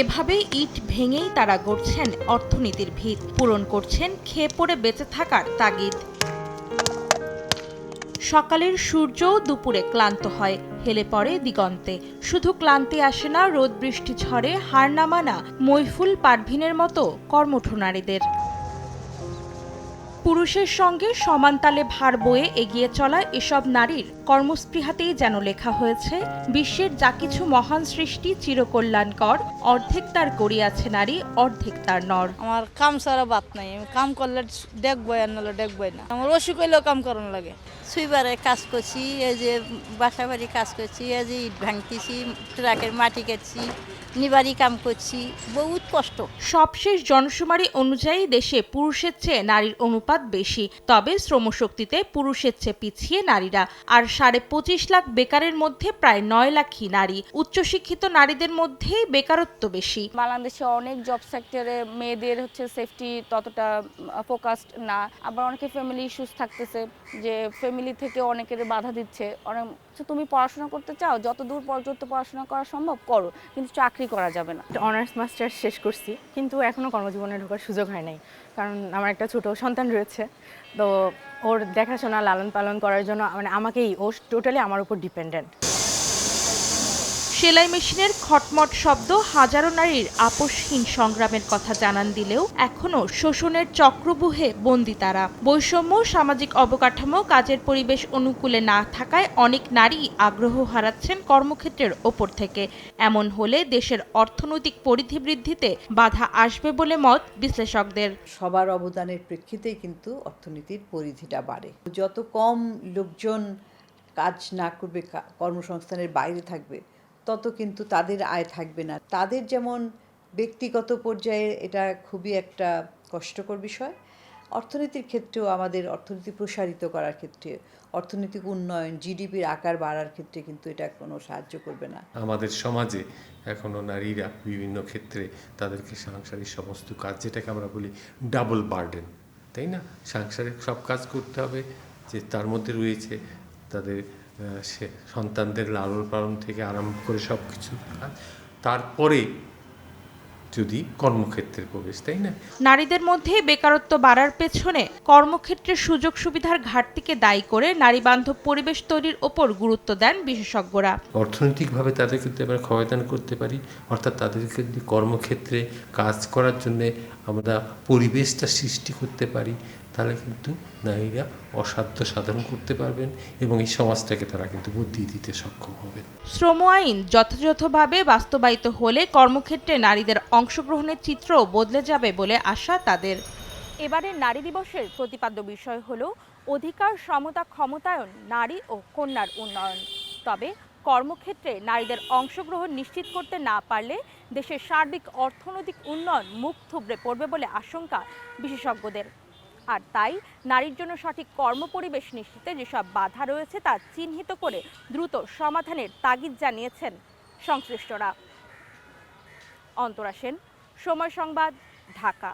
এভাবেই ইট ভেঙেই তারা গড়ছেন অর্থনীতির ভিত, পূরণ করছেন খেয়ে পড়ে বেঁচে থাকার তাগিদ। সকালের সূর্য দুপুরে ক্লান্ত হয়, হেলে পড়ে দিগন্তে। শুধু ক্লান্তি আসে না, রোদ বৃষ্টি ঝড়ে হার না মানা মৈফুল পারভিনের মতো কর্মঠ নারীদের পুরুষের সঙ্গে সমান তালে ভার বয়ে এগিয়ে চলা এসব নারীর কর্মস্পৃহাতেই যেন লেখা হয়েছে বিশ্বের যা কিছু মহান সৃষ্টি চিরকল্যাণকর অর্ধেক তার করিয়াছে নারী অর্ধেক তার নর। আমার কাম সারা বাত নাই আমি কাম করলে দেখবই আর নাহলে দেখবই না। আমার অসুখ হইলেও কাম করানো লাগে। সুইবারে কাজ করছি এই যে বাসা বাড়ি কাজ করছি এই যে ইট ভাঙতেছি ট্রাকের মাটি কাটছি। নিবারি কাম করছি বহুত কষ্ট। সবশেষ জনশুমারি অনুযায়ী দেশে পুরুষের চেয়ে নারীর অনুপাত বেশি তবে শ্রমশক্তিতে পুরুষের চেয়ে পিছিয়ে নারীরা। আর সাড়ে পঁচিশ লাখ বেকারের মধ্যে প্রায় নয় লাখই নারী। উচ্চশিক্ষিত নারীদের মধ্যেই বেকারত্ব বেশি। বাংলাদেশে অনেক জব সেক্টরে মেয়েদের হচ্ছে সেফটি ততটা ফোকাসড না। আবার অনেকে ফ্যামিলি ইস্যুস থাকতেছে যে ফ্যামিলি থেকে অনেকের বাধা দিচ্ছে। অনেক "আচ্ছা, তুমি পড়াশোনা করতে চাও? যত দূর পর্যন্ত পড়াশোনা করা সম্ভব করো। কিন্তু চাকরি করা যাবে না। অনার্স মাস্টার্স শেষ করছি, কিন্তু এখনও কর্মজীবনে ঢোকার সুযোগ হয় নাই। কারণ আমার একটা ছোট সন্তান রয়েছে, তো ওর দেখাশোনা লালন পালন করার জন্য মানে আমাকেই, ও টোটালি আমার উপর ডিপেন্ডেন্ট সেলাই মেশিনের খটমট শব্দ হাজারো নারীর আপোষহীন সংগ্রামের কথা জানান দিলেও এখনও শোষণের চক্রবুহে বন্দি তারা। বৈষম্য, সামাজিক অবকাঠামো, কাজের পরিবেশ অনুকূলে না থাকায় অনেক নারী আগ্রহ হারাচ্ছেন কর্মক্ষেত্রের ওপর থেকে। এমন হলে দেশের অর্থনৈতিক পরিধি বৃদ্ধিতে বাধা আসবে বলে মত বিশ্লেষকদের। সবার অবদানের প্রেক্ষিতেই কিন্তু অর্থনীতির পরিধিটা বাড়ে। যত কম লোকজন কাজ না করবে কর্মসংস্থানের বাইরে থাকবে তত কিন্তু তাদের আয় থাকবে না। তাদের যেমন ব্যক্তিগত পর্যায়ে এটা খুবই একটা কষ্টকর বিষয়। অর্থনীতির ক্ষেত্রেও আমাদের অর্থনীতি প্রসারিত করার ক্ষেত্রে, অর্থনৈতিক উন্নয়ন জিডিপির আকার বাড়ার ক্ষেত্রে কিন্তু এটা কোনো সাহায্য করবে না। আমাদের সমাজে এখনও নারীরা বিভিন্ন ক্ষেত্রে তাদেরকে সাংসারিক সমস্ত কাজ, যেটাকে আমরা বলি ডাবল বার্ডেন তাই না? সাংসারিক সব কাজ করতে হবে যে তার মধ্যে রয়েছে তাদের সে সন্তানদের লালন পালন থেকে আরম্ভ করে সব কিছু তারপরে যদি কর্মক্ষেত্রে প্রবেশ তাই না? নারীদের মধ্যে বেকারত্ব বাড়ার পেছনে কর্মক্ষেত্রের সুযোগ সুবিধার ঘাটতিকে দায়ী করে নারী বান্ধব পরিবেশ তৈরির ওপর গুরুত্ব দেন বিশেষজ্ঞরা। অর্থনৈতিকভাবে তাদেরকে যদি আমরা ক্ষয়দান করতে পারি অর্থাৎ তাদেরকে যদি কর্মক্ষেত্রে কাজ করার জন্য আমরা পরিবেশটা সৃষ্টি করতে পারি তাহলে কিন্তু নারীরা অসাধ্য সাধন করতে পারবেন এবং এই সমাজটাকে তারা কিন্তু বুদ্ধি দিতে সক্ষম হবেন শ্রম আইন যথাযথভাবে বাস্তবায়িত হলে কর্মক্ষেত্রে নারীদের অংশগ্রহণের চিত্র বদলে যাবে বলে আশা তাদের। এবারের নারী দিবসের প্রতিপাদ্য বিষয় হল অধিকার সমতা ক্ষমতায়ন নারী ও কন্যার উন্নয়ন। তবে কর্মক্ষেত্রে নারীদের অংশগ্রহণ নিশ্চিত করতে না পারলে দেশের সার্বিক অর্থনৈতিক উন্নয়ন মুখ থুবড়ে পড়বে বলে আশঙ্কা বিশেষজ্ঞদের। আর তাই নারীর জন্য সঠিক কর্মপরিবেশ নিশ্চিতে যেসব বাধা রয়েছে তা চিহ্নিত করে দ্রুত সমাধানের তাগিদ জানিয়েছেন সংশ্লিষ্টরা। অন্তরা সেন, সময় সংবাদ, ঢাকা।